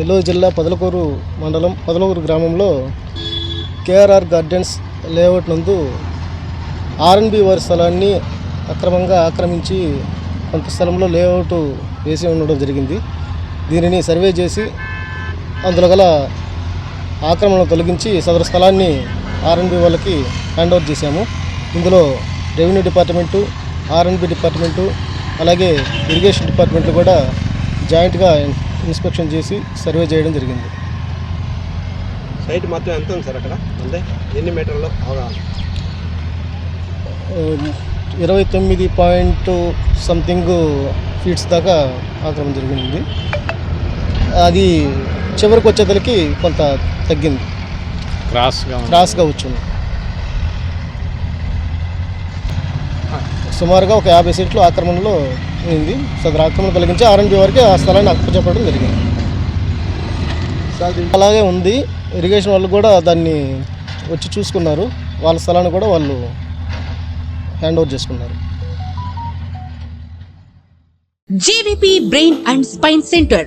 నెల్లూరు జిల్లా పదలకూరు మండలం పదలకూరు గ్రామంలో కేఆర్ఆర్ గార్డెన్స్ లేఅవుట్ నందు ఆర్ఎన్బి వారి స్థలాన్ని అక్రమంగా ఆక్రమించి కొంత స్థలంలో లేఅవుట్ వేసి ఉండడం జరిగింది. దీనిని సర్వే చేసి అందులో గల ఆక్రమణ తొలగించి సదరు స్థలాన్ని ఆర్ఎన్బి వాళ్ళకి హ్యాండ్ ఓవర్ చేశాము. ఇందులో revenue department R and B department అలాగే ఇరిగేషన్ డిపార్ట్మెంట్లు కూడా జాయింట్గా ఇన్స్పెక్షన్ చేసి సర్వే చేయడం జరిగింది. సైట్ మాత్రం ఎంత ఉంది సార్ అక్కడ? అంతే ఎన్ని మీటర్లు అవగాహన ఇరవై తొమ్మిది పాయింట్ సంథింగ్ ఫీట్స్ దాకా ఆక్రమణ జరిగింది. అది చివరికి వచ్చేతలకి కొంత తగ్గింది. క్రాస్గా ఉంది. క్రాస్గా వచ్చింది. సుమారుగా ఒక యాభై సీట్లు ఆక్రమణలో ఉంది సదరు ఆక్రమణ తొలగించి ఆర్ఎన్బి వారికి ఆ స్థలాన్ని అప్పచెప్పడం జరిగింది. అలాగే ఉంది. ఇరిగేషన్ వాళ్ళు కూడా దాన్ని వచ్చి చూసుకున్నారు. వాళ్ళ స్థలాన్ని కూడా వాళ్ళు హ్యాండ్ ఓవర్ చేసుకున్నారు JVP brain and spine centre